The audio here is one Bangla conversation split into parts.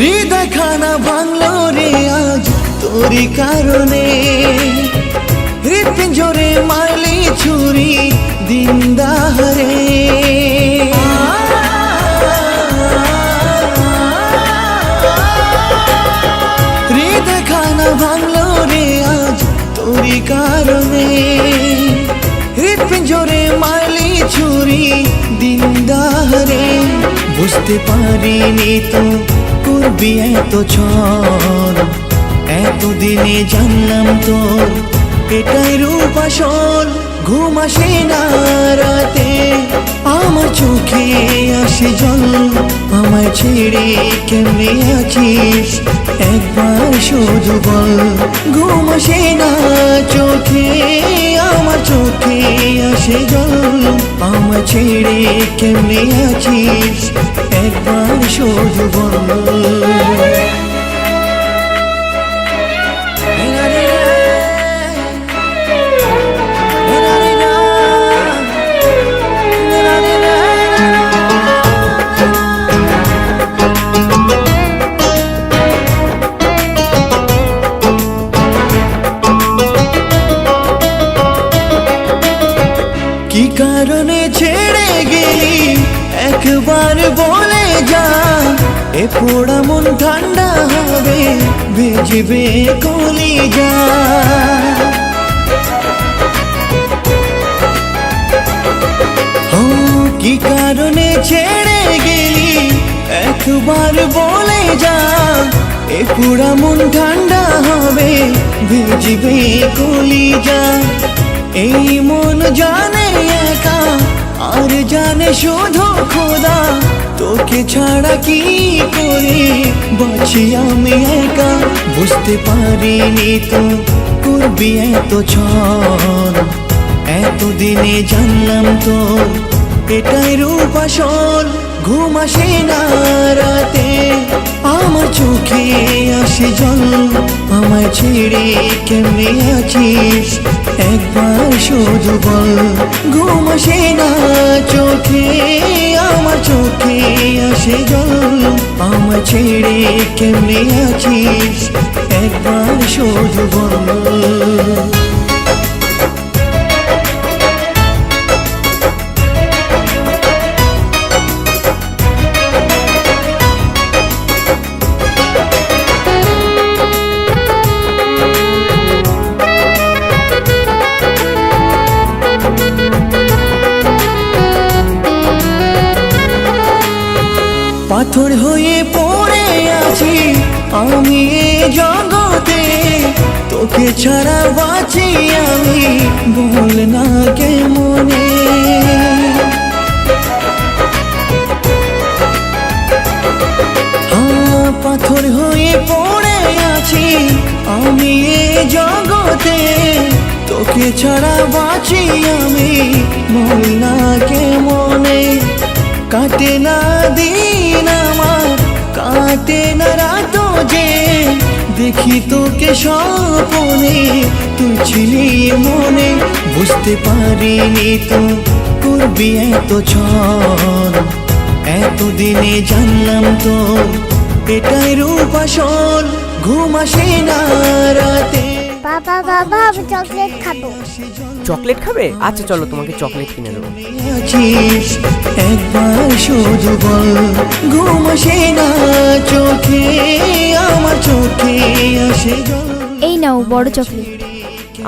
খানা ভাঙলো রে আজ তোরই কারণে। হৃৎপিঞ্জরে মারলি ছুরি দিন দাহারে হৃদয় খানা ভাঙলো রে আজ তোরই কারণে। হৃৎপিঞ্জরে মারলি ছুরি দিন দাহারে বুঝতে পারিনি তো করবি এত ছড় এতদিনে জানলাম তোর, এটাই রূপ আসল ঘুম আসে রাতে, আমার চোখে আসে জল। আমায় ছেড়ে কেমনে আছিস? একবার শুধু বল। ঘুম আসে না চোখে, আমার চোখে আসে জল। আমায় ছেড়ে কেমনে আছিস? একবার শুধু বল। একবার বলে যা এ পোড়া মন ঠান্ডা হবে ভিজবে কলি যা। ও, কি কারণে ছেড়ে গেলি? একবার বলে যা এ পুরা মন ঠান্ডা হবে ভিজবে কলি যা। এই মন জানে আর জানে শুধু খোদা, তোকে ছাড়া কি করে? বাঁচি আমি একা, বুঝতে পারিনি তো, করবি এত ছড় এতদিনে জানলাম তো, এটাই রূপ আসল ঘুম আসে না রাতে আমার চোখে আসে জল, আমায় ছেড়ে কেমনে আছিস? একবার শুধু বল, ঘুম আসে না চোখে, আমার চোখে আসে জল, আমায় ছেড়ে কেমনে আছিস? একবার শুধু বল। পাথর হয়ে পড়ে আছি আমি জগতে। তোকে ছাড়া বাঁচি আমি, বল না কে মনে পাথর হয়ে পড়ে আছি আমি জগতে। তোকে ছাড়া বাঁচি আমি, বল না কে মনে কাটে না আমার কাটে না রাত যে দেখি তোকে স্বপনে। তুই ছিলি মনে বুঝতে পারিনি তো করবি এত ছড় এতদিনে জানলাম তো এটাই রূপ আসল ঘুম আসে না রাতে। বাবা বাবা আমি চকলেট খাব। চকলেট খাবে? আচ্ছা চলো তোমাকে চকলেট কিনে দেবো। আছিস বল ঘুম আসে না চোখে আমার চোখে আসে এই নাও বড় চকলেট।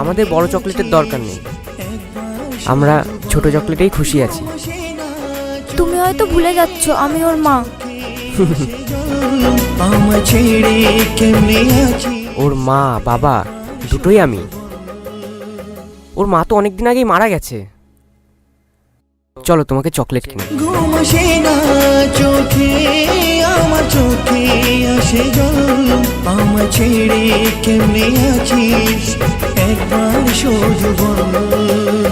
আমাদের বড় চকলেটের দরকার নেই। আমরা ছোট চকলেটেই খুশি আছি। তুমি হয়তো ভুলে যাচ্ছ আমি ওর মা। আমার ছেড়ে কেমনে আছি? ওর মা বাবা দুটোই আমি। ওর মা তো অনেকদিন আগেই মারা গেছে। চলো তোমাকে চকলেট কিনে ঘুম না, চোখে, আমার চোখে আসে ছেড়ে কেমনে আছিস? একবার শুধু বল।